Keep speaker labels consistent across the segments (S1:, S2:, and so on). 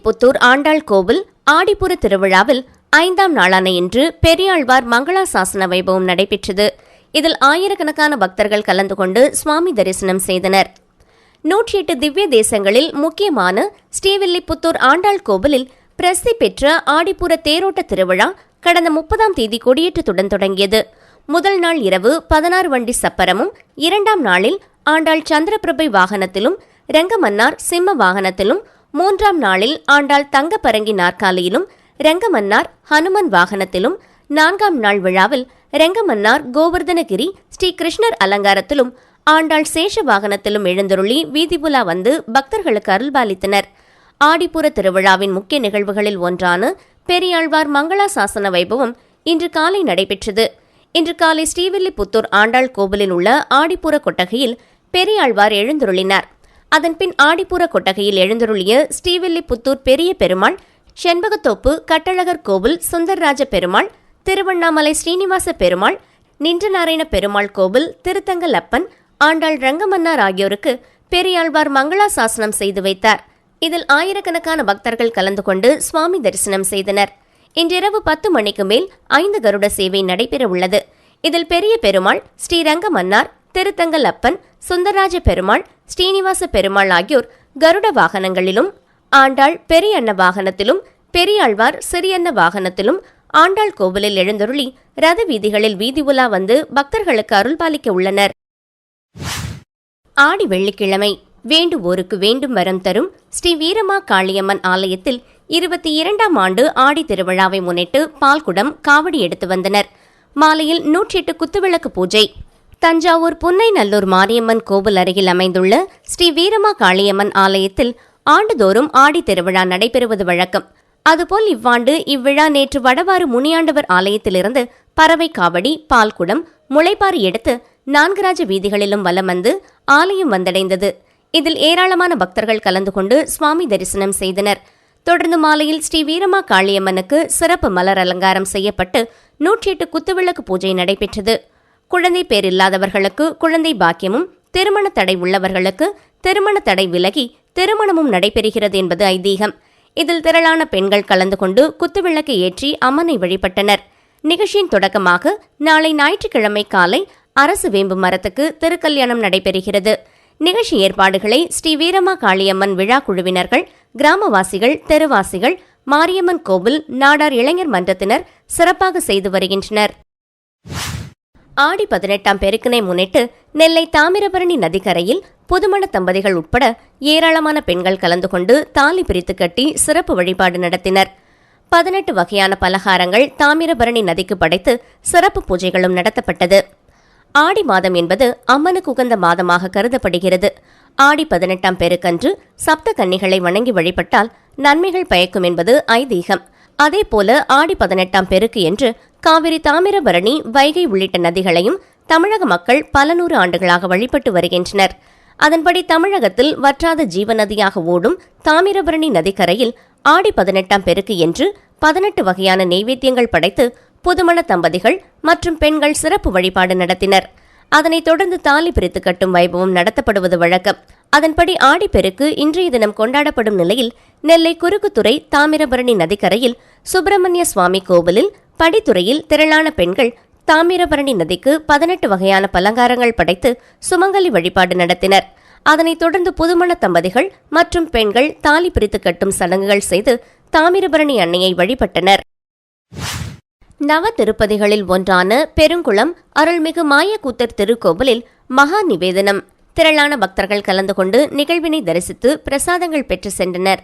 S1: ஸ்ரீவில்லிபுத்தூர் ஆண்டாள் கோவில் ஆடிப்புற திருவிழாவில் ஐந்தாம் நாளான இன்று பெரியாழ்வார் மங்களா சாசன வைபவம் நடைபெற்றது. இதில் ஆயிரக்கணக்கான பக்தர்கள் கலந்து கொண்டு சுவாமி தரிசனம் செய்தனர். நூற்றி எட்டு திவ்ய தேசங்களில் முக்கியமான ஸ்ரீவில்லிபுத்தூர் ஆண்டாள் கோவிலில் பிரசித்தி பெற்ற ஆடிப்புற தேரோட்ட திருவிழா கடந்த முப்பதாம் தேதி கொடியேற்றத்துடன் தொடங்கியது. முதல் நாள் இரவு பதினாறு வண்டி சப்பரமும் இரண்டாம் நாளில் ஆண்டாள் சந்திரபிரபை வாகனத்திலும் ரங்கமன்னார் சிம்ம வாகனத்திலும் மூன்றாம் நாளில் ஆண்டாள் தங்கப்பரங்கி நாற்காலியிலும் ரெங்கமன்னார் ஹனுமன் வாகனத்திலும் நான்காம் நாள் விழாவில் ரெங்கமன்னார் கோவர்தனகிரி ஸ்ரீ கிருஷ்ணர் அலங்காரத்திலும் ஆண்டாள் சேஷ வாகனத்திலும் எழுந்தருளி வீதிபுலா வந்து பக்தர்களுக்கு அருள்பாலித்தனர். ஆடிப்புற திருவிழாவின் முக்கிய நிகழ்வுகளில் ஒன்றான பெரியாழ்வார் மங்களா சாசன வைபவம் இன்று காலை நடைபெற்றது. இன்று காலை ஸ்ரீவில்லிபுத்தூர் ஆண்டாள் கோவிலில் உள்ள ஆடிப்புற கொட்டகையில் பெரியாழ்வார் எழுந்துருளினார். அதன்பின் ஆடிப்புற கொட்டகையில் எழுந்தருளிய ஸ்ரீவில்லிபுத்தூர் பெரிய பெருமாள் செண்பகத்தோப்பு கட்டழகர் கோவில் சுந்தர்ராஜ பெருமாள் திருவண்ணாமலை ஸ்ரீனிவாச பெருமாள் நின்றநாராயண பெருமாள் கோவில் திருத்தங்கலப்பன் ஆண்டாள் ரங்கமன்னார் ஆகியோருக்கு பெரியாழ்வார் மங்களா சாசனம் செய்து வைத்தார். இதில் ஆயிரக்கணக்கான பக்தர்கள் கலந்து கொண்டு சுவாமி தரிசனம் செய்தனர். இன்றிரவு பத்து மணிக்கு மேல் ஐந்து கருட சேவை நடைபெற உள்ளது. இதில் பெரிய பெருமாள் ஸ்ரீரங்கமன்னார் திருத்தங்கல் அப்பன் சுந்தரராஜ பெருமாள் ஸ்ரீனிவாச பெருமாள் ஆகியோர் கருட வாகனங்களிலும் ஆண்டாள் பெரியண்ண வாகனத்திலும் பெரியாழ்வார் சிறியண்ண வாகனத்திலும் ஆண்டாள் கோவிலில் எழுந்தருளி ரத வீதிகளில் வீதி உலா வந்து பக்தர்களுக்கு அருள்பாலிக்க உள்ளனர். ஆடி வெள்ளிக்கிழமை வேண்டுவோருக்கு வேண்டும் வரம் தரும் ஸ்ரீ வீரமா காளியம்மன் ஆலயத்தில் இருபத்தி இரண்டாம் ஆண்டு ஆடி திருவிழாவை முன்னிட்டு பால்குடம் காவடி எடுத்து வந்தனர். மாலையில் நூற்றி எட்டு குத்துவிளக்கு பூஜை. தஞ்சாவூர் புன்னைநல்லூர் மாரியம்மன் கோவில் அருகில் அமைந்துள்ள ஸ்ரீ வீரமா காளியம்மன் ஆலயத்தில் ஆண்டுதோறும் ஆடி திருவிழா நடைபெறுவது வழக்கம். அதுபோல் இவ்வாண்டு இவ்விழா நேற்று வடவாறு முனியாண்டவர் ஆலயத்திலிருந்து பறவை காவடி பால்குடம் முளைப்பாறு எடுத்து நான்கராஜ வீதிகளிலும் வலம் வந்து ஆலயம் வந்தடைந்தது. இதில் ஏராளமான பக்தர்கள் கலந்து கொண்டு சுவாமி தரிசனம் செய்தனர். தொடர்ந்து மாலையில் ஸ்ரீ வீரமா காளியம்மனுக்கு சிறப்பு மலர் அலங்காரம் செய்யப்பட்டு நூற்றி எட்டு குத்துவிளக்கு பூஜை நடைபெற்றது. குழந்தை பேர் இல்லாதவர்களுக்கு குழந்தை பாக்கியமும் திருமண தடை உள்ளவர்களுக்கு திருமண தடை விலகி திருமணமும் நடைபெறுகிறது என்பது ஐதீகம். இதில் திரளான பெண்கள் கலந்து கொண்டு குத்துவிளக்கை ஏற்றி அம்மனை வழிபட்டனர். நிகழ்ச்சியின் தொடக்கமாக நாளை ஞாயிற்றுக்கிழமை காலை அரசு வேம்பு மரத்துக்கு திருக்கல்யாணம் நடைபெறுகிறது. நிகழ்ச்சி ஏற்பாடுகளை ஸ்ரீ வீரமா காளியம்மன் விழா குழுவினர்கள் கிராமவாசிகள் தெருவாசிகள் மாரியம்மன் கோவில் நாடார் இளைஞர் மன்றத்தினர் சிறப்பாக செய்து வருகின்றனர். ஆடி பதினெட்டாம் பெருக்கினை முன்னிட்டு நெல்லை தாமிரபரணி நதிக்கரையில் புதுமண தம்பதிகள் உட்பட ஏராளமான பெண்கள் கலந்து கொண்டு தாலி பிரித்து கட்டி சிறப்பு வழிபாடு நடத்தினர். பதினெட்டு வகையான பலகாரங்கள் தாமிரபரணி நதிக்கு படைத்து சிறப்பு பூஜைகளும் நடத்தப்பட்டது. ஆடி மாதம் என்பது அம்மனுக்கு உகந்த மாதமாக கருதப்படுகிறது. ஆடி பதினெட்டாம் பெருக்கன்று சப்த கன்னிகளை வணங்கி வழிபட்டால் நன்மைகள் பயக்கும் என்பது ஐதீகம். அதேபோல ஆடி பதினெட்டாம் பெருக்கு என்று காவிரி தாமிரபரணி வைகை உள்ளிட்ட நதிகளையும் தமிழக மக்கள் பல நூறு ஆண்டுகளாக வழிபட்டு வருகின்றனர். அதன்படி தமிழகத்தில் வற்றாத ஜீவநதியாக ஓடும் தாமிரபரணி நதிக்கரையில் ஆடி பதினெட்டாம் பெருக்கு என்று பதினெட்டு வகையான நெய்வேத்தியங்கள் படைத்து புதுமண தம்பதிகள் மற்றும் பெண்கள் சிறப்பு வழிபாடு நடத்தினர். அதனைத் தொடர்ந்து தாலி பிரித்து கட்டும் வைபவம் நடத்தப்படுவது வழக்கம். அதன்படி ஆடிப்பெருக்கு இன்றைய தினம் கொண்டாடப்படும் நிலையில் நெல்லை குறுக்குத்துறை தாமிரபரணி நதிக்கரையில் சுப்பிரமணிய சுவாமி கோவிலில் படித்துறையில் திரளான பெண்கள் தாமிரபரணி நதிக்கு பதினெட்டு வகையான பலங்காரங்கள் படைத்து சுமங்கலி வழிபாடு நடத்தினர். அதனைத் தொடர்ந்து புதுமண தம்பதிகள் மற்றும் பெண்கள் தாலி பிரித்து கட்டும் சடங்குகள் செய்து தாமிரபரணி அன்னையை வழிபட்டனர். நவ திருப்பதிகளில் ஒன்றான பெருங்குளம் அருள்மிகு மாயக்கூத்தர் திருக்கோவிலில் மகா நிவேதனம். திரளான பக்தர்கள் கலந்து கொண்டு நிகழ்வினை தரிசித்து பிரசாதங்கள் பெற்று சென்றனர்.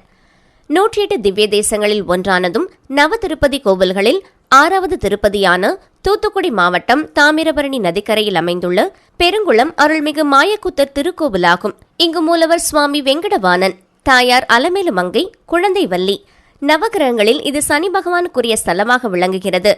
S1: நூற்றி எட்டு திவ்ய தேசங்களில் ஒன்றானதும் நவ திருப்பதி கோவில்களில் ஆறாவது திருப்பதியான தூத்துக்குடி மாவட்டம் தாமிரபரணி நதிக்கரையில் அமைந்துள்ள பெருங்குளம் அருள்மிகு மாயக்கூத்தர் திருக்கோவிலாகும். இங்கு மூலவர் சுவாமி வெங்கடவாணன் தாயார் அலமேலு மங்கை குழந்தை வள்ளி. நவகிரகங்களில் இது சனி பகவானுக்குரிய ஸ்தலமாக விளங்குகிறது.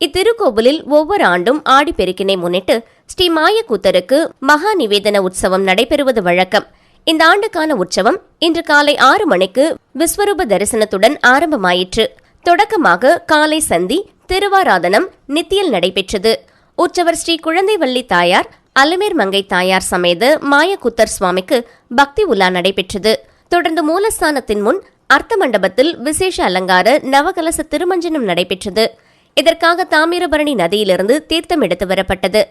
S1: இத்திருக்கோவிலில் ஒவ்வொரு ஆண்டும் ஆடிப்பெருக்கினை முன்னிட்டு ஸ்ரீ மாயக்கூத்தருக்கு மகா நிவேதன உற்சவம் நடைபெறுவது வழக்கம். இந்த ஆண்டுக்கான உற்சவம் இன்று காலை ஆறு மணிக்கு விஸ்வரூப தரிசனத்துடன் ஆரம்பமாயிற்று. தொடக்கமாக காலை சந்தி திருவாராதனம் நித்தியில் நடைபெற்றது. உற்சவர் ஸ்ரீ குழந்தைவள்ளி தாயார் அலமேர் மங்கை தாயார் சமேத மாயக்குத்தர் சுவாமிக்கு பக்தி உலா நடைபெற்றது. தொடர்ந்து மூலஸ்தானத்தின் முன் அர்த்த மண்டபத்தில் விசேஷ அலங்கார நவகலச திருமஞ்சனம் நடைபெற்றது. இதற்காக தாமிரபரணி நதியிலிருந்து தீர்த்தம் எடுத்து வரப்பட்டது.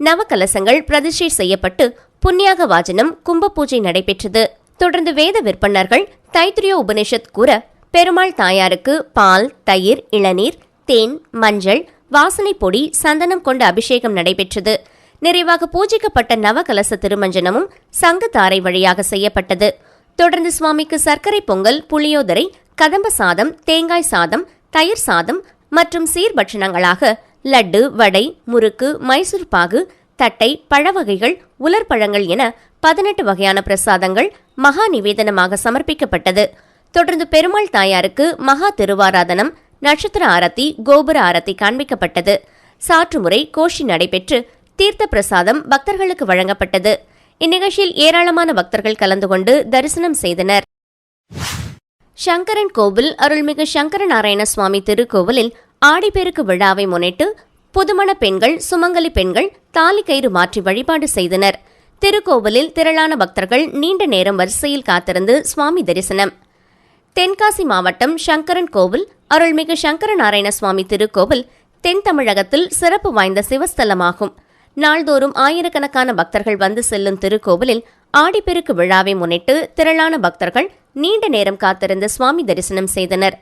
S1: நவகலசங்கள் பிரதிஷ்டை செய்யப்பட்டு புண்ணியாக வாஜனம் கும்ப பூஜை நடைபெற்றது. தொடர்ந்து வேத விற்பனர்கள் தைத்திரிய உபனிஷத் கூற பெருமாள் தாயாருக்கு பால் தயிர் இளநீர் தேன் மஞ்சள் வாசனை பொடி சந்தனம் கொண்ட அபிஷேகம் நடைபெற்றது. நிறைவாக பூஜிக்கப்பட்ட நவகலச திருமஞ்சனமும் சங்கத்தாரை தாரை வழியாக செய்யப்பட்டது. தொடர்ந்து சுவாமிக்கு சர்க்கரை பொங்கல் புளியோதரை கதம்ப சாதம் தேங்காய் சாதம் தயிர் சாதம் மற்றும் சீர்பட்சணங்களாக லட்டு வடை முறுக்கு மைசூர் பாகு தட்டை பழவகைகள் உலர் பழங்கள் என பதினெட்டு வகையான பிரசாதங்கள் மகா நிவேதனமாக சமர்ப்பிக்கப்பட்டது. தொடர்ந்து பெருமாள் தாயாருக்கு மகா திருவாராதனம் நட்சத்திர ஆரத்தி கோபுர ஆரத்தி காண்பிக்கப்பட்டது. சாற்று முறை கோஷி நடைபெற்று தீர்த்த பிரசாதம் பக்தர்களுக்கு வழங்கப்பட்டது. இந்நிகழ்ச்சியில் ஏராளமான பக்தர்கள் கலந்து கொண்டு தரிசனம் செய்தனர். சங்கரன் கோவில் அருள்மிகு சங்கர நாராயண சுவாமி திருக்கோவிலில் ஆடிப்பெருக்கு விழாவை முன்னிட்டு புதுமண பெண்கள் சுமங்கலி பெண்கள் தாலி கயிறு மாற்றி வழிபாடு செய்தனர். திருக்கோவிலில் திரளான பக்தர்கள் நீண்ட நேரம் வரிசையில் காத்திருந்து சுவாமி தரிசனம். தென்காசி மாவட்டம் சங்கரன் கோவில் அருள்மிகு சங்கர நாராயண சுவாமி திருக்கோவில் தென் தமிழகத்தில் சிறப்பு வாய்ந்த சிவஸ்தலமாகும். நாள்தோறும் ஆயிரக்கணக்கான பக்தர்கள் வந்து செல்லும் திருக்கோவிலில் ஆடிப்பெருக்கு விழாவை முன்னிட்டு திரளான பக்தர்கள் நீண்ட நேரம் காத்திருந்து சுவாமி தரிசனம் செய்தனர்.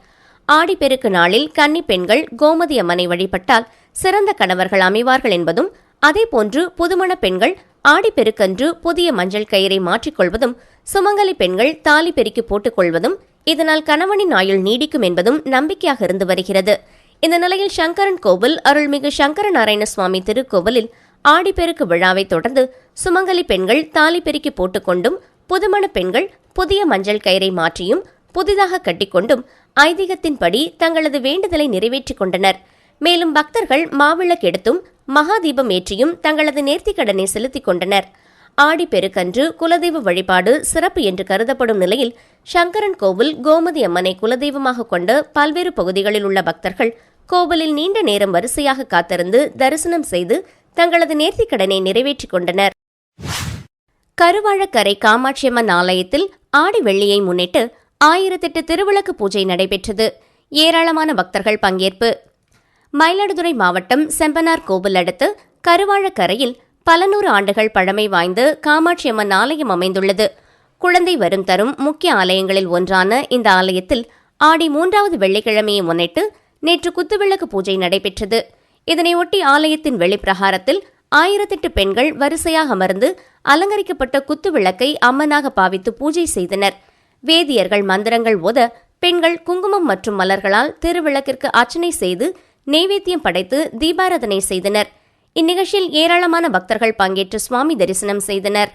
S1: ஆடிப்பெருக்கு நாளில் கன்னி பெண்கள் கோமதி அம்மனை வழிபட்டால் சிறந்த கணவர்கள் அமைவார்கள் என்பதும் அதேபோன்று புதுமண பெண்கள் ஆடிப்பெருக்கன்று புதிய மஞ்சள் கயிறை மாற்றிக்கொள்வதும் சுமங்கலி பெண்கள் தாலி பெருக்கி போட்டுக் கொள்வதும் இதனால் கணவனின் ஆயுள் நீடிக்கும் என்பதும் நம்பிக்கையாக இருந்து வருகிறது. இந்த நிலையில் சங்கரன் கோவில் அருள்மிகு சங்கர நாராயண சுவாமி திருக்கோவிலில் ஆடிப்பெருக்கு விழாவை தொடர்ந்து சுமங்கலி பெண்கள் தாலி பெருக்கி போட்டுக்கொண்டும் புதுமண பெண்கள் புதிய மஞ்சள் கயிறை மாற்றியும் புதிதாக கட்டிக்கொண்டும் ஐதீகத்தின்படி தங்களது வேண்டுதலை நிறைவேற்றிக் கொண்டனர். மேலும் பக்தர்கள் மாவிளக்கெடுத்தும் மகாதீபம் ஏற்றியும் தங்களது நேர்த்திக்கடனை செலுத்திக் கொண்டனர். ஆடி பெருக்கன்று குலதெய்வ வழிபாடு சிறப்பு என்று கருதப்படும் நிலையில் சங்கரன் கோவில் கோமதி அம்மனை குலதெய்வமாக கொண்ட பல்வேறு பகுதிகளில் உள்ள பக்தர்கள் கோவிலில் நீண்ட நேரம் வரிசையாக காத்திருந்து தரிசனம் செய்து தங்களது நேர்த்திக்கடனை நிறைவேற்றிக் கொண்டனர். கருவாழக்கரை காமாட்சியம்மன் ஆலயத்தில் ஆடி வெள்ளியை முன்னிட்டு ஆயிரத்தெட்டு திருவிளக்கு பூஜை நடைபெற்றது. ஏராளமான பக்தர்கள் பங்கேற்பு. மயிலாடுதுறை மாவட்டம் செம்பனார் கோவில் அடுத்து கருவாழக்கரையில் பல நூறு ஆண்டுகள் பழமை வாய்ந்த காமாட்சியம்மன் ஆலயம் அமைந்துள்ளது. குழந்தை வரும் தரும் முக்கிய ஆலயங்களில் ஒன்றான இந்த ஆலயத்தில் ஆடி மூன்றாவது வெள்ளிக்கிழமையை முன்னிட்டு நேற்று குத்துவிளக்கு பூஜை நடைபெற்றது. இதனையொட்டி ஆலயத்தின் வெளிப்பிரகாரத்தில் ஆயிரத்தெட்டு பெண்கள் வரிசையாக அமர்ந்து அலங்கரிக்கப்பட்ட குத்து விளக்கை அம்மனாக பாவித்து பூஜை செய்தனர். வேதியர்கள் மந்திரங்கள் ஓத பெண்கள் குங்குமம் மற்றும் மலர்களால் திருவிளக்கிற்கு அர்ச்சனை செய்து நெய்வேத்தியம் படைத்து தீபாராதனை செய்தனர். இந்நிகழ்ச்சியில் ஏராளமான பக்தர்கள் பங்கேற்று சுவாமி தரிசனம் செய்தனர்.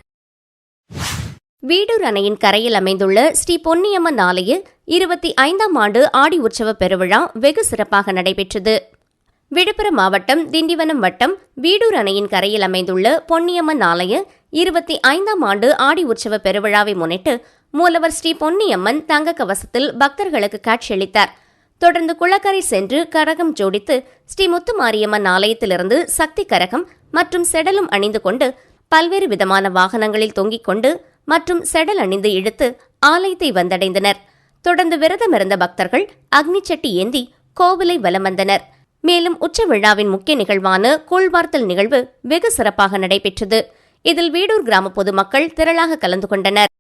S1: வீடூர் அணையின் கரையில் அமைந்துள்ள ஸ்ரீ பொன்னியம்மன் ஆலய இருபத்தி ஐந்தாம் ஆண்டு ஆடி உற்சவ பெருவிழா வெகு சிறப்பாக நடைபெற்றது. விழுப்புரம் மாவட்டம் திண்டிவனம் வட்டம் வீடூர் அணையின் கரையில் அமைந்துள்ள பொன்னியம்மன் ஆலய இருபத்தி ஐந்தாம் ஆண்டு ஆடி உற்சவ பெருவிழாவை முன்னிட்டு மூலவர் ஸ்ரீ பொன்னியம்மன் தங்க கவசத்தில் பக்தர்களுக்கு காட்சியளித்தார். தொடர்ந்து குளக்கரை சென்று கரகம் ஜோடித்து ஸ்ரீ முத்துமாரியம்மன் ஆலயத்திலிருந்து சக்தி கரகம் மற்றும் செடலும் அணிந்து கொண்டு பல்வேறு விதமான வாகனங்களில் தொங்கிக் கொண்டு மற்றும் செடல் அணிந்து இழுத்து ஆலயத்தை வந்தடைந்தனர். தொடர்ந்து விரதமிருந்த பக்தர்கள் அக்னிச்சட்டி ஏந்தி கோவிலை வலம் வந்தனர். மேலும் உச்ச விழாவின் முக்கிய நிகழ்வான கூழ்வார்த்தல் நிகழ்வு வெகு சிறப்பாக நடைபெற்றது. இதில் வீடூர் கிராம பொதுமக்கள் திரளாக கலந்து கொண்டனர்.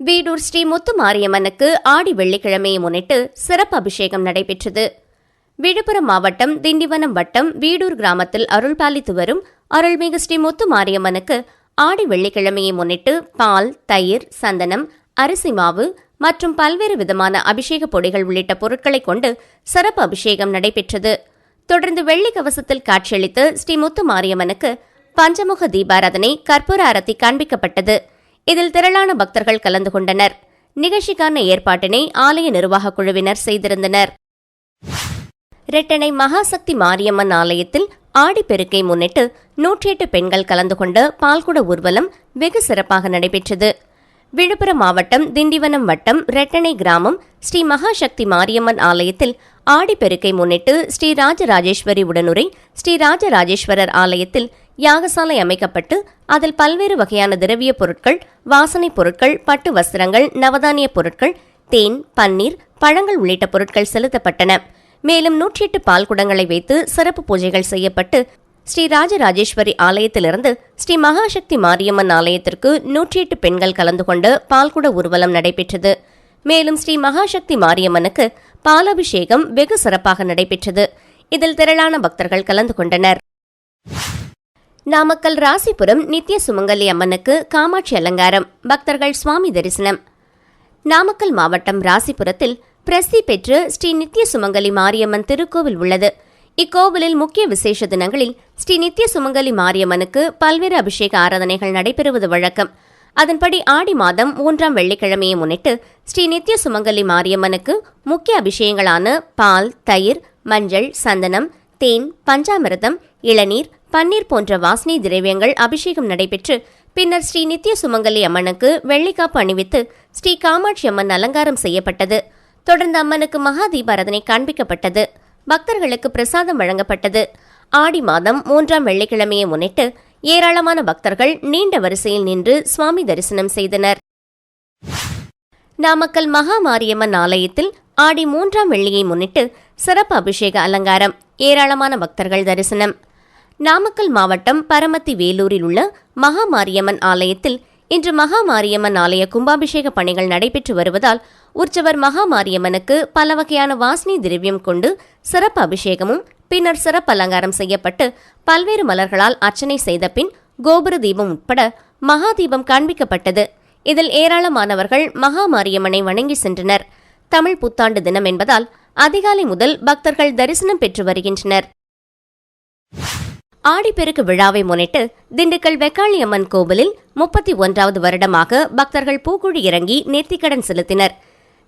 S1: வீடூர் ஸ்ரீ முத்து மாரியம்மனுக்கு ஆடி வெள்ளிக்கிழமையை முன்னிட்டு சிறப்பு அபிஷேகம் நடைபெற்றது. விழுப்புரம் மாவட்டம் திண்டிவனம் வட்டம் வீடூர் கிராமத்தில் அருள்பாலித்து வரும் அருள்மிகு ஸ்ரீ முத்து மாரியம்மனுக்கு ஆடி வெள்ளிக்கிழமையை முன்னிட்டு பால் தயிர் சந்தனம் அரிசி மாவு மற்றும் பல்வேறு விதமான அபிஷேக பொடிகள் உள்ளிட்ட பொருட்களை கொண்டு சிறப்பு அபிஷேகம் நடைபெற்றது. தொடர்ந்து வெள்ளி கவசத்தில் காட்சியளித்து ஸ்ரீ முத்து மாரியம்மனுக்கு பஞ்சமுக தீபாராதனை கற்பூர அரத்தி காண்பிக்கப்பட்டது. இதில் திரளான பக்தர்கள் கலந்து கொண்டனர். நிகழ்ச்சிக்கான ஏற்பாட்டினை ஆலய நிர்வாகக் குழுவினர் செய்திருந்தனர். ரெட்டனை மகாசக்தி மாரியம்மன் ஆலயத்தில் ஆடிப்பெருக்கை முன்னிட்டு நூற்றி எட்டு பெண்கள் கலந்து கொண்ட பால்குட ஊர்வலம் வெகு சிறப்பாக நடைபெற்றது. விழுப்புரம் மாவட்டம் திண்டிவனம் வட்டம் ரெட்டனை கிராமம் ஸ்ரீ மகாசக்தி மாரியம்மன் ஆலயத்தில் ஆடிப்பெருக்கை முன்னிட்டு ஸ்ரீ ராஜராஜேஸ்வரி உடனுரை ஸ்ரீ ராஜராஜேஸ்வரர் ஆலயத்தில் யாகசாலை அமைக்கப்பட்டு அதில் பல்வேறு வகையான திரவிய பொருட்கள் வாசனைப் பொருட்கள் பட்டு வஸ்திரங்கள் நவதானிய பொருட்கள் தேன் பன்னீர் பழங்கள் உள்ளிட்ட பொருட்கள் செலுத்தப்பட்டன. மேலும் நூற்றி எட்டு பால் குடங்களை வைத்து சிறப்பு பூஜைகள் செய்யப்பட்டு ஸ்ரீ ராஜராஜேஸ்வரி ஆலயத்திலிருந்து ஸ்ரீ மகாசக்தி மாரியம்மன் ஆலயத்திற்கு நூற்றி எட்டு பெண்கள் கலந்து கொண்டு பால்குட ஊர்வலம் நடைபெற்றது. மேலும் ஸ்ரீ மகாசக்தி மாரியம்மனுக்கு பாலாபிஷேகம் வெகு சிறப்பாக நடைபெற்றது. இதில் திரளான பக்தர்கள் கலந்து கொண்டனர். நாமக்கல் ராசிபுரம் நித்ய சுமங்கலி அம்மனுக்கு காமாட்சி அலங்காரம். பக்தர்கள் சுவாமி தரிசனம். நாமக்கல் மாவட்டம் ராசிபுரத்தில் பிரசித்தி பெற்று ஸ்ரீ நித்ய சுமங்கலி மாரியம்மன் திருக்கோவில் உள்ளது. இக்கோவிலில் முக்கிய விசேஷ தினங்களில் ஸ்ரீ நித்ய சுமங்கலி மாரியம்மனுக்கு பல்வேறு அபிஷேக ஆராதனைகள் நடைபெறுவது வழக்கம். அதன்படி ஆடி மாதம் மூன்றாம் வெள்ளிக்கிழமையை முன்னிட்டு ஸ்ரீ நித்ய சுமங்கலி மாரியம்மனுக்கு முக்கிய அபிஷேகங்களான பால் தயிர் மஞ்சள் சந்தனம் தேன் பஞ்சாமிரதம் இளநீர் பன்னீர் போன்ற வாசனை திரவியங்கள் அபிஷேகம் நடைபெற்று பின்னர் ஸ்ரீ நித்ய சுமங்கலி அம்மனுக்கு வெள்ளிக்காப்பு அணிவித்து ஸ்ரீ காமாட்சி அம்மன் அலங்காரம் செய்யப்பட்டது. தொடர்ந்து அம்மனுக்கு மகா தீபாரதனை காண்பிக்கப்பட்டது. பக்தர்களுக்கு பிரசாதம் வழங்கப்பட்டது. ஆடி மாதம் மூன்றாம் வெள்ளிக்கிழமையை முன்னிட்டு ஏராளமான பக்தர்கள் நீண்ட வரிசையில் நின்று சுவாமி தரிசனம் செய்தனர். நாமக்கல் மகா மாரியம்மன் ஆலயத்தில் ஆடி மூன்றாம் வெள்ளியை முன்னிட்டு சிறப்பு அபிஷேக அலங்காரம் ஏராளமான பக்தர்கள் தரிசனம். நாமக்கல் மாவட்டம் பரமத்தி வேலூரில் உள்ள மகா மாரியம்மன் ஆலயத்தில் இன்று மகா மாரியம்மன் ஆலய கும்பாபிஷேக பணிகள் நடைபெற்று வருவதால் உற்சவர் மகா மாரியம்மனுக்கு பல வகையான வாசனை திரவியம் கொண்டு சிறப்பு அபிஷேகமும் பின்னர் சிறப்பு அலங்காரம் செய்யப்பட்டு பல்வேறு மலர்களால் அர்ச்சனை செய்த பின் கோபுர தீபம் உட்பட மகா தீபம் காண்பிக்கப்பட்டது. இதில் ஏராளமானவர்கள் மகா மாரியம்மனை வணங்கி சென்றனர். தமிழ் புத்தாண்டு தினம் என்பதால் அதிகாலை முதல் பக்தர்கள் தரிசனம் பெற்று வருகின்றனர். ஆடிப்பெருக்கு விழாவை முன்னிட்டு திண்டுக்கல் வெக்காளியம்மன் கோவிலில் முப்பத்தி ஒன்றாவது வருடமாக பக்தர்கள் பூக்குழி இறங்கி நேர்த்திக்கடன் செலுத்தினர்.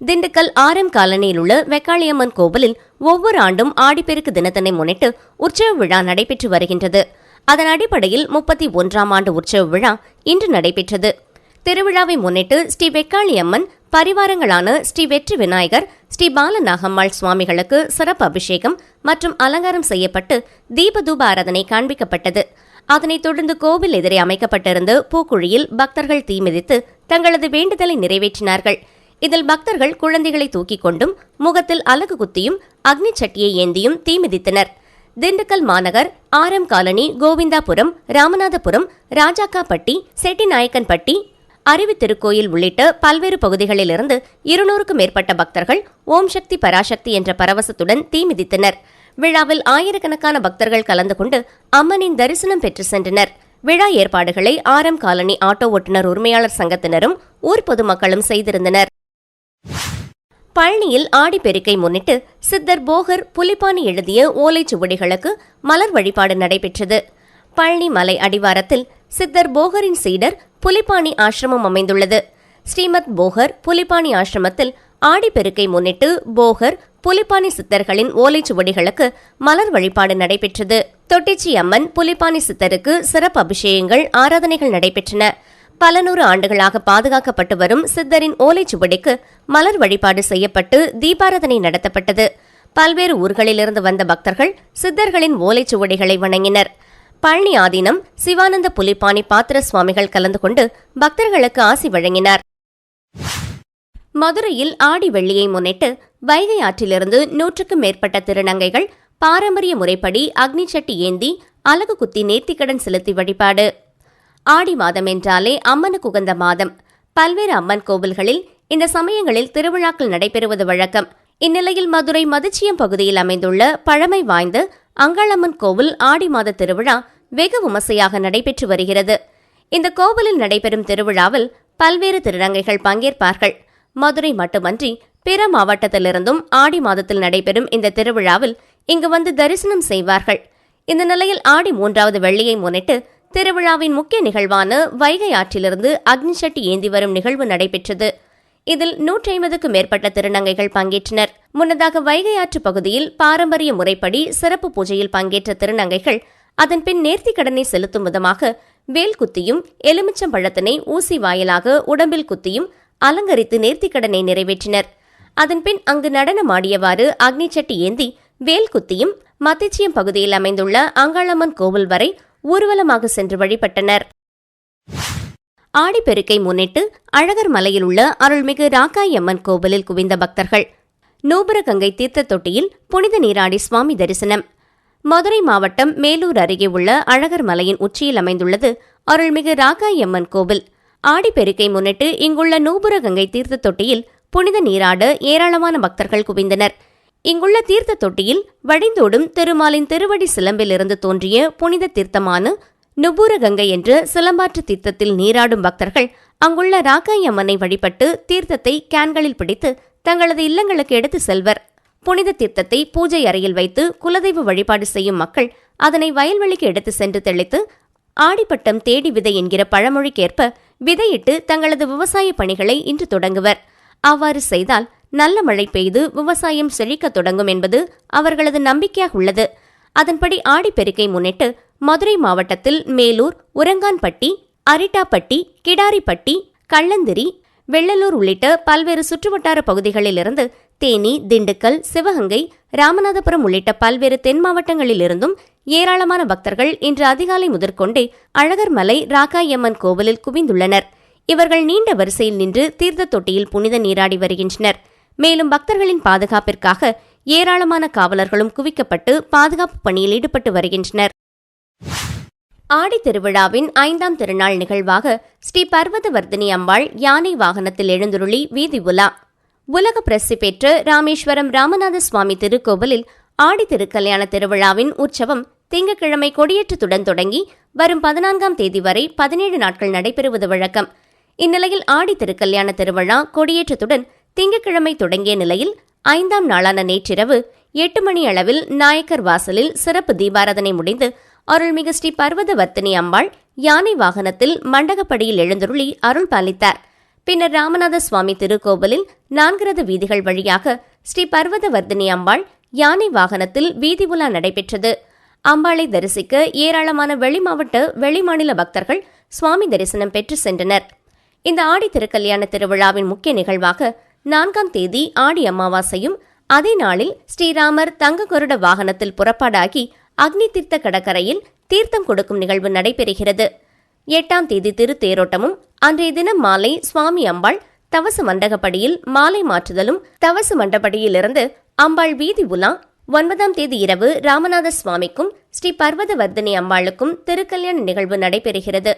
S1: திண்டுக்கல் ஆரம் காலனியில் உள்ள வெக்காளியம்மன் கோவிலில் ஒவ்வொரு ஆண்டும் ஆடிப்பெருக்கு தினத்தினை முன்னிட்டு உற்சவ விழா நடைபெற்று வருகின்றது. அதன் அடிப்படையில் முப்பத்தி ஒன்றாம் ஆண்டு உற்சவ விழா இன்று நடைபெற்றது. திருவிழாவை முன்னிட்டு ஸ்ரீ வெக்காளியம்மன் பரிவாரங்களான ஸ்ரீ வெற்றி விநாயகர் ஸ்ரீ பாலநாகம்மாள் சுவாமிகளுக்கு சிறப்பு அபிஷேகம் மற்றும் அலங்காரம் செய்யப்பட்டு தீபதூப ஆராதனை காண்பிக்கப்பட்டது. அதனைத் தொடர்ந்து கோவில் எதிரே அமைக்கப்பட்டிருந்த பூக்குழியில் பக்தர்கள் தீமிதித்து தங்களது வேண்டுதலை நிறைவேற்றினார்கள். இதில் பக்தர்கள் குழந்தைகளை தூக்கிக் கொண்டும் முகத்தில் அலகு குத்தியும் அக்னி சட்டியை ஏந்தியும் தீமிதித்தனர் திண்டுக்கல் மாநகர் ஆரம் காலனி கோவிந்தாபுரம் ராமநாதபுரம் ராஜாக்காப்பட்டி செட்டிநாயக்கன்பட்டி அருவித்திருக்கோயில் உள்ளிட்ட பல்வேறு பகுதிகளிலிருந்து இருநூறுக்கும் மேற்பட்ட பக்தர்கள் ஓம் சக்தி பராசக்தி என்ற பரவசத்துடன் தீமிதித்தனர் விழாவில் ஆயிரக்கணக்கான பக்தர்கள் கலந்து கொண்டு அம்மனின் தரிசனம் பெற்று சென்றனர். விழா ஏற்பாடுகளை ஆரம் காலனி ஆட்டோ ஓட்டுநர் உரிமையாளர் சங்கத்தினரும் ஊர் பொதுமக்களும் செய்திருந்தனர். பழனியில் ஆடிப்பெருக்கை முன்னிட்டு சித்தர் போகர் புலிப்பானி எழுதிய ஓலைச்சுவடிகளுக்கு மலர் வழிபாடு நடைபெற்றது. பழனி மலை அடிவாரத்தில் சித்தர் போகரின் சீடர் புலிப்பாணி ஆசிரமம் அமைந்துள்ளது. ஸ்ரீமத் போகர் புலிப்பாணி ஆசிரமத்தில் ஆடிப்பெருக்கை முன்னிட்டு போகர் புலிப்பாணி சித்தர்களின் ஓலைச்சுவடிகளுக்கு மலர் வழிபாடு நடைபெற்றது. தொட்டிச்சி அம்மன் புலிப்பாணி சித்தருக்கு சிறப்பு அபிஷேகங்கள் ஆராதனைகள் நடைபெற்றன. பல நூறு ஆண்டுகளாக பாதுகாக்கப்பட்டு வரும் சித்தரின் ஓலைச்சுவடிக்கு மலர் வழிபாடு செய்யப்பட்டு தீபாராதனை நடத்தப்பட்டது. பல்வேறு ஊர்களிலிருந்து வந்த பக்தர்கள் சித்தர்களின் ஓலைச்சுவடிகளை வணங்கினர். பழனி ஆதீனம் சிவானந்த புலிப்பாணி பாத்திர சுவாமிகள் கலந்து கொண்டு பக்தர்களுக்கு ஆசி வழங்கினார். மதுரையில் ஆடி வெள்ளியை முன்னிட்டு வைகை ஆற்றிலிருந்து நூற்றுக்கும் மேற்பட்ட திருநங்கைகள் பாரம்பரிய முறைப்படி அக்னி சட்டி ஏந்தி அலகு குத்தி நேர்த்திக்கடன் செலுத்தி வழிபாடு. ஆடி மாதம் என்றாலே அம்மனுக்கு உகந்த மாதம். பல்வேறு அம்மன் கோவில்களில் இந்த சமயங்களில் திருவிழாக்கள் நடைபெறுவது வழக்கம். இந்நிலையில் மதுரை மதிச்சியம் பகுதியில் அமைந்துள்ள பழமை வாய்ந்த அங்காளம்மன் கோவில் ஆடி மாத திருவிழா வெகு விமர்சையாக நடைபெற்று வருகிறது. இந்த கோவிலில் நடைபெறும் திருவிழாவில் பல்வேறு திருநங்கைகள் பங்கேற்பார்கள். மதுரை மட்டுமன்றி பிற மாவட்டத்திலிருந்தும் ஆடி மாதத்தில் நடைபெறும் இந்த திருவிழாவில் இங்கு வந்து தரிசனம் செய்வார்கள். இந்த நிலையில் ஆடி மூன்றாவது வெள்ளியை முன்னிட்டு திருவிழாவின் முக்கிய நிகழ்வான வைகை ஆற்றிலிருந்து அக்னிசட்டி ஏந்தி வரும் நிகழ்வு நடைபெற்றது. இதில் நூற்றி ஐம்பதுக்கும் மேற்பட்ட திருநங்கைகள் பங்கேற்றனர். முன்னதாக வைகை ஆற்று பகுதியில் பாரம்பரிய முறைப்படி சிறப்பு பூஜையில் பங்கேற்ற திருநங்கைகள் அதன்பின் நேர்த்தி கடனை செலுத்தும் விதமாக வேல் குத்தியும் எலுமிச்சம் பழத்தினை ஊசி வாயிலாக உடம்பில் குத்தியும் அலங்கரித்து நேர்த்திக்கடனை நிறைவேற்றினர். அதன்பின் அங்கு நடனமாடியவாறு அக்னி சட்டி ஏந்தி வேல் குத்தியும் மத்திச்சியம் பகுதியில் அமைந்துள்ள அங்காளம்மன் கோவில் வரை ஊர்வலமாக சென்று வழிபட்டனர். ஆடிப்பெருக்கை முன்னிட்டு அழகர் மலையில் உள்ள அருள்மிகு ராக்காயம்மன் கோவிலில் குவிந்த பக்தர்கள். நூபுரகங்கை தீர்த்த தொட்டியில் புனித நீராடி சுவாமி தரிசனம். மதுரை மாவட்டம் மேலூர் அருகே உள்ள அழகர் மலையின் உச்சியில் அமைந்துள்ளது அருள்மிகு ராக்காய் அம்மன் கோவில். ஆடிப்பெருக்கை முன்னிட்டு இங்குள்ள நூபுரகங்கை தீர்த்த தொட்டியில் புனித நீராட ஏராளமான பக்தர்கள் குவிந்தனர். இங்குள்ள தீர்த்த தொட்டியில் வழிந்தோடும் திருமாலின் திருவடி சிலம்பிலிருந்து தோன்றிய புனித தீர்த்தமான நுபூரகங்கை என்ற சிலம்பாற்று தீர்த்தத்தில் நீராடும் பக்தர்கள் அங்குள்ள ராக்காய் அம்மனை வழிபட்டு தீர்த்தத்தை கேன்களில் பிடித்து தங்களது இல்லங்களுக்கு எடுத்து செல்வர். புனித தீர்த்தத்தை பூஜை அறையில் வைத்து குலதெய்வ வழிபாடு செய்யும் மக்கள் அதனை வயல்வெளிக்கு எடுத்து சென்று தெளித்து ஆடிப்பட்டம் தேடி விதை என்கிற பழமொழிக்கேற்ப விதையிட்டு தங்களது விவசாய பணிகளை இன்று தொடங்குவர். அவ்வாறு செய்தால் நல்ல மழை பெய்து விவசாயம் செழிக்கத் தொடங்கும் என்பது அவர்களது நம்பிக்கையாக உள்ளது. அதன்படி ஆடிப்பெருக்கை முன்னிட்டு மதுரை மாவட்டத்தில் மேலூர் உரங்கான்பட்டி அரிட்டாப்பட்டி கிடாரிப்பட்டி கள்ளந்திரி வெள்ளலூர் உள்ளிட்ட பல்வேறு சுற்றுவட்டார பகுதிகளிலிருந்து தேனி திண்டுக்கல் சிவகங்கை ராமநாதபுரம் உள்ளிட்ட பல்வேறு தென் மாவட்டங்களிலிருந்தும் ஏராளமான பக்தர்கள் இன்று அதிகாலை முதற்கொண்டே அழகர்மலை ராக்காயம்மன் கோவிலில் குவிந்துள்ளனர். இவர்கள் நீண்ட வரிசையில் நின்று தீர்த்த தொட்டியில் புனித நீராடி வருகின்றனர். மேலும் பக்தர்களின் பாதுகாப்பிற்காக ஏராளமான காவலர்களும் குவிக்கப்பட்டு பாதுகாப்பு பணியில் ஈடுபட்டு வருகின்றனர். ஆடி திருவிழாவின் ஐந்தாம் திருநாள் நிகழ்வாக ஸ்ரீ பர்வதவர்தினி அம்பாள் யானை வாகனத்தில் எழுந்துருளி வீதி உலா. உலக பிரசி பெற்ற ராமேஸ்வரம் ராமநாத சுவாமி திருக்கோவிலில் ஆடி திருக்கல்யாண திருவிழாவின் உற்சவம் திங்கட்கிழமை கொடியேற்றத்துடன் தொடங்கி வரும் பதினான்காம் தேதி வரை பதினேழு நாட்கள் நடைபெறுவது வழக்கம். இந்நிலையில் ஆடி திருக்கல்யாண திருவிழா கொடியேற்றத்துடன் திங்கட்கிழமை தொடங்கிய நிலையில் ஐந்தாம் நாளான நேற்றிரவு எட்டு மணி அளவில் நாயக்கர் வாசலில் சிறப்பு தீபாராதனை முடிந்து அருள்மிகு ஸ்ரீ பர்வதவர்த்தினி அம்பாள் யானை வாகனத்தில் மண்டகப்படியில் எழுந்தருளி அருள் பாலித்தார் பின்னர் ராமநாத சுவாமி திருக்கோவிலில் நான்கிறது வீதிகள் வழியாக ஸ்ரீ பர்வதவர்தினி அம்பாள் யானை வாகனத்தில் வீதி உலா நடைபெற்றது. அம்பாளை தரிசிக்க ஏராளமான வெளிமாவட்ட வெளிமாநில பக்தர்கள் சுவாமி தரிசனம் பெற்று சென்றனர். இந்த ஆடி திருக்கல்யாண திருவிழாவின் முக்கிய நிகழ்வாக நான்காம் தேதி ஆடி அமாவாசையும் அதே நாளில் ஸ்ரீராமர் தங்க கருட வாகனத்தில் புறப்பாடாகி அக்னி தீர்த்த கடற்கரையில் தீர்த்தம் கொடுக்கும் நிகழ்வு நடைபெறுகிறது. எட்டாம் தேதி திருத்தேரோட்டமும் அன்றைய தினம் மாலை சுவாமி அம்பாள் தவசு மண்டகப்படியில் மாலை மாற்றுதலும் தவசு மண்டபடியிலிருந்து அம்பாள் வீதி உலா ஒன்பதாம் தேதி இரவு ராமநாத சுவாமிக்கும் ஸ்ரீ பர்வதவர்தினி அம்பாளுக்கும் திருக்கல்யாண நிகழ்வு நடைபெறுகிறது.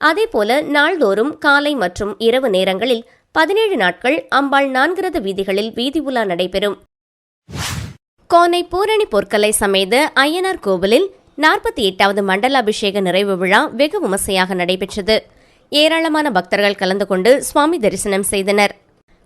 S1: அதேபோல நாள்தோறும் காலை மற்றும் இரவு நேரங்களில் பதினேழு நாட்கள் அம்பாள் நான்கிறது வீதிகளில் வீதி உலா நடைபெறும். கோனை பூரணி பொற்களை சமைத ஐயனார் கோவிலில் நாற்பத்தி எட்டாவது மண்டல அபிஷேக நிறைவு விழா வெகு விமர்சையாக நடைபெற்றது. ஏராளமான பக்தர்கள் கலந்து கொண்டு சுவாமி தரிசனம் செய்தனர்.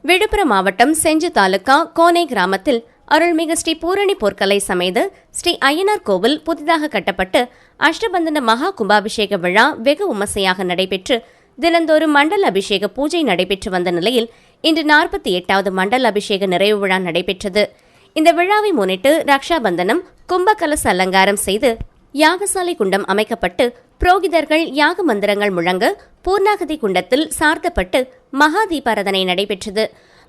S1: விழுப்புரம் மாவட்டம் செஞ்சு தாலுகா கோனை கிராமத்தில் அருள்மிகு ஸ்ரீ பூரணி பொற்களை சமைத ஸ்ரீ ஐயனார் கோவில் புதிதாக கட்டப்பட்டு அஷ்டபந்தன மகா கும்பாபிஷேக விழா வெகு விமர்சையாக நடைபெற்று தினந்தோறும் மண்டல அபிஷேக பூஜை நடைபெற்று வந்த நிலையில் இன்று நாற்பத்தி எட்டாவது மண்டல அபிஷேக நிறைவு விழா நடைபெற்றது. இந்த விழாவை முன்னிட்டு ரக்ஷாபந்தனம் கும்பகலச அலங்காரம் செய்து யாகசாலை குண்டம் அமைக்கப்பட்டு புரோகிதர்கள் யாக மந்திரங்கள் முழங்க பூர்ணாகதி குண்டத்தில் சார்த்தப்பட்டு மகா தீபாரதனை நடைபெற்றது.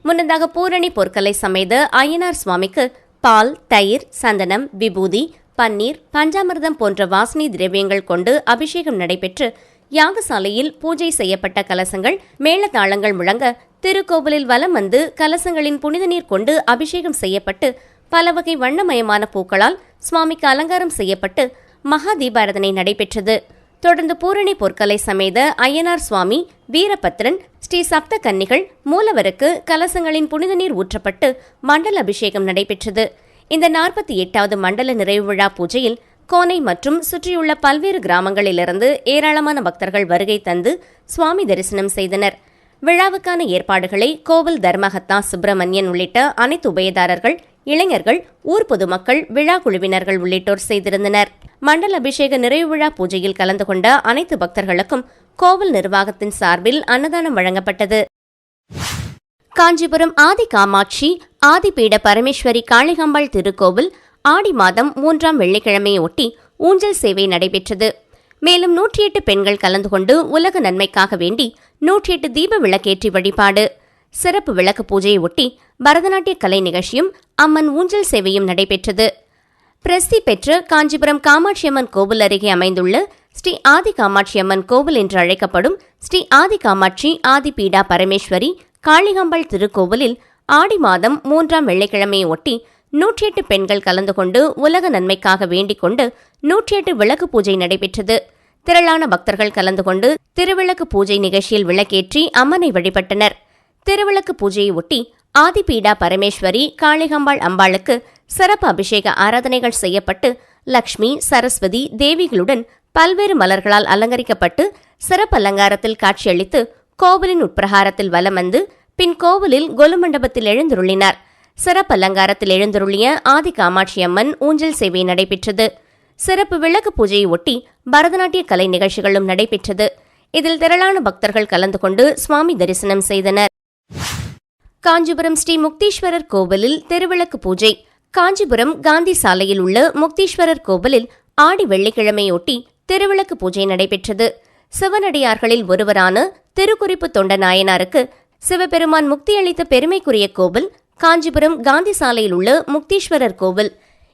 S1: முன்னதாக பூரணி பொற்களை சமைத ஐயனார் சுவாமிக்கு பால் தயிர் சந்தனம் விபூதி பன்னீர் பஞ்சாமிர்தம் போன்ற வாசனை திரவியங்கள் கொண்டு அபிஷேகம் நடைபெற்று யாகசாலையில் பூஜை செய்யப்பட்ட கலசங்கள் மேளதாளங்கள் முழங்க திருக்கோவிலில் வலம் வந்து கலசங்களின் புனித நீர் கொண்டு அபிஷேகம் செய்யப்பட்டு பல வகை வண்ணமயமான பூக்களால் சுவாமிக்கு அலங்காரம் செய்யப்பட்டு மகா தீபாரதனை நடைபெற்றது. தொடர்ந்து பூரணி பொற்களை சமேத ஐயனார் சுவாமி வீரபத்ரன் ஸ்ரீ சப்த கன்னிகள் மூலவருக்கு கலசங்களின் புனித நீர் ஊற்றப்பட்டு மண்டல அபிஷேகம் நடைபெற்றது. இந்த நாற்பத்தி எட்டாவது மண்டல நிறைவு விழா பூஜையில் கோனை மற்றும் சுற்றியுள்ள பல்வேறு கிராமங்களிலிருந்து ஏராளமான பக்தர்கள் வருகை தந்து சுவாமி தரிசனம் செய்தனர். விழாவுக்கான ஏற்பாடுகளை கோவில் தர்மஹத்தா சுப்பிரமணியன் உள்ளிட்ட அனைத்து உபயதாரர்கள் இளைஞர்கள் ஊர் பொதுமக்கள் விழா குழுவினர்கள் உள்ளிட்டோர் செய்திருந்தனர். மண்டல அபிஷேக நிறைவு விழா பூஜையில் கலந்து கொண்ட அனைத்து பக்தர்களுக்கும் கோவில் நிர்வாகத்தின் சார்பில் அன்னதானம் வழங்கப்பட்டது. காஞ்சிபுரம் ஆதி காமாட்சி ஆதிபீட பரமேஸ்வரி காளிகாம்பாள் திருக்கோவில் ஆடி மாதம் மூன்றாம் வெள்ளிக்கிழமையொட்டி ஊஞ்சல் சேவை நடைபெற்றது. மேலும் நூற்றி எட்டு பெண்கள் கலந்து கொண்டு உலக நன்மைக்காக வேண்டி நூற்றி எட்டு தீப விளக்கேற்றி வழிபாடு. சிறப்பு விளக்கு பூஜையை ஒட்டி பரதநாட்டிய கலை நிகழ்ச்சியும் அம்மன் ஊஞ்சல் சேவையும் நடைபெற்றது. பிரசித்தி பெற்ற காஞ்சிபுரம் காமாட்சியம்மன் கோவில் அருகே அமைந்துள்ள ஸ்ரீ ஆதி காமாட்சி அம்மன் கோவில் என்று அழைக்கப்படும் ஸ்ரீ ஆதி காமாட்சி ஆதிபீடா பரமேஸ்வரி காளிகாம்பாள் திருக்கோவிலில் ஆடி மாதம் மூன்றாம் வெள்ளிக்கிழமையை ஒட்டி நூற்றி எட்டு பெண்கள் கலந்து கொண்டு உலக நன்மைக்காக வேண்டிக் கொண்டு நூற்றி எட்டு விளக்கு பூஜை நடைபெற்றது. திரளான பக்தர்கள் கலந்து கொண்டு திருவிளக்கு பூஜை நிகழ்ச்சியில் விளக்கேற்றி அம்மனை வழிபட்டனர். திருவிளக்கு பூஜையை ஒட்டி ஆதிபீடா பரமேஸ்வரி காளிகம்பாள் அம்பாளுக்கு சிறப்பு அபிஷேக ஆராதனைகள் செய்யப்பட்டு லக்ஷ்மி சரஸ்வதி தேவிகளுடன் பல்வேறு மலர்களால் அலங்கரிக்கப்பட்டு சிறப்பு அலங்காரத்தில் காட்சியளித்து கோவிலின் உட்பிரகாரத்தில் வலம் வந்து பின் கோவிலில் கொலுமண்டபத்தில் எழுந்துருளினார். சிறப்பு அலங்காரத்தில் எழுந்தருளிய ஆதி காமாட்சி அம்மன் ஊஞ்சல் சேவை நடைபெற்றது. சிறப்பு விளக்கு பூஜையை ஒட்டி பரதநாட்டிய கலை நிகழ்ச்சிகளும் நடைபெற்றது. இதில் திரளான பக்தர்கள் கலந்து கொண்டு சுவாமி தரிசனம் செய்தனர். காஞ்சிபுரம் ஸ்ரீ முக்தீஸ்வரர் கோவிலில் திருவிளக்கு பூஜை காஞ்சிபுரம் காந்தி சாலையில் உள்ள முக்தீஸ்வரர் கோவிலில் ஆடி வெள்ளிக்கிழமையொட்டி திருவிளக்கு பூஜை நடைபெற்றது. சிவனடியார்களில் ஒருவரான திருக்குறிப்பு தொண்ட நாயனாருக்கு சிவபெருமான் முக்தியளித்த பெருமைக்குரிய கோவில் காஞ்சிபுரம் காந்தி சாலையில் உள்ள முக்தீஸ்வரர் கோவில்.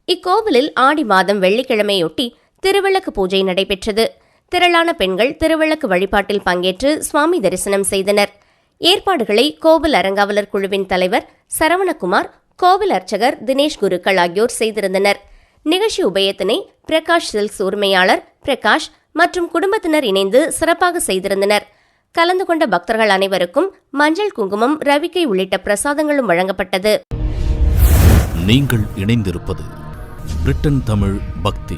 S1: இக்கோவிலில் ஆடி மாதம் வெள்ளிக்கிழமையொட்டி திருவிளக்கு பூஜை நடைபெற்றது. திரளான பெண்கள் திருவிளக்கு வழிபாட்டில் பங்கேற்று சுவாமி தரிசனம் செய்தனர். ஏற்பாடுகளை கோவில் அறங்காவலர் குழுவின் தலைவர் சரவணகுமார் கோவில் அர்ச்சகர் தினேஷ் குருக்கள் ஆகியோர் செய்திருந்தனர். நிகழ்ச்சி உபயத்தினை பிரகாஷ் சில்க்ஸ் உரிமையாளர் பிரகாஷ் மற்றும் குடும்பத்தினர் இணைந்து சிறப்பாக செய்திருந்தனர். கலந்து கொண்ட பக்தர்கள் அனைவருக்கும் மஞ்சள் குங்குமம் ரவிக்கை உள்ளிட்ட பிரசாதங்களும் வழங்கப்பட்டது.
S2: நீங்கள் இணைந்திருப்பது பிரிட்டன் தமிழ் பக்தி.